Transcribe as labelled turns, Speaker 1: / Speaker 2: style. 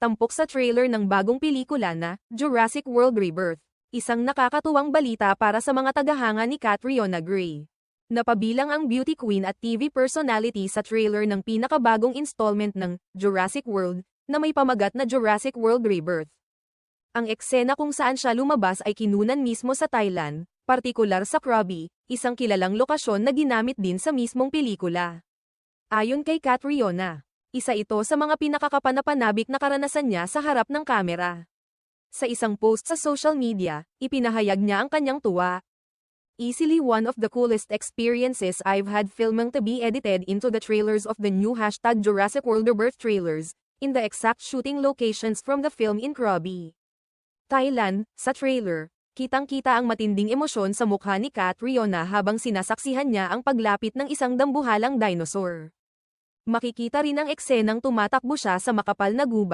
Speaker 1: tampok sa trailer ng bagong pelikula na Jurassic World Rebirth. Isang nakakatuwang balita para sa mga tagahanga ni Catriona Gray. Napabilang ang beauty queen at TV personality sa trailer ng pinakabagong installment ng Jurassic World na may pamagat na Jurassic World Rebirth. Ang eksena kung saan siya lumabas ay kinunan mismo sa Thailand, partikular sa Krabi, isang kilalang lokasyon na ginamit din sa mismong pelikula. Ayon kay Catriona, isa ito sa mga pinakakapanapanabik na karanasan niya sa harap ng kamera. Sa isang post sa social media, ipinahayag niya ang kanyang tuwa. Easily one of the coolest experiences I've had filming to be edited into the trailers of the new hashtag Jurassic World Rebirth trailers, in the exact shooting locations from the film in Krabi. Thailand, sa trailer, kitang-kita ang matinding emosyon sa mukha ni Catriona habang sinasaksihan niya ang paglapit ng isang dambuhalang dinosaur. Makikita rin ang eksenang tumatakbo siya sa makapal na guba,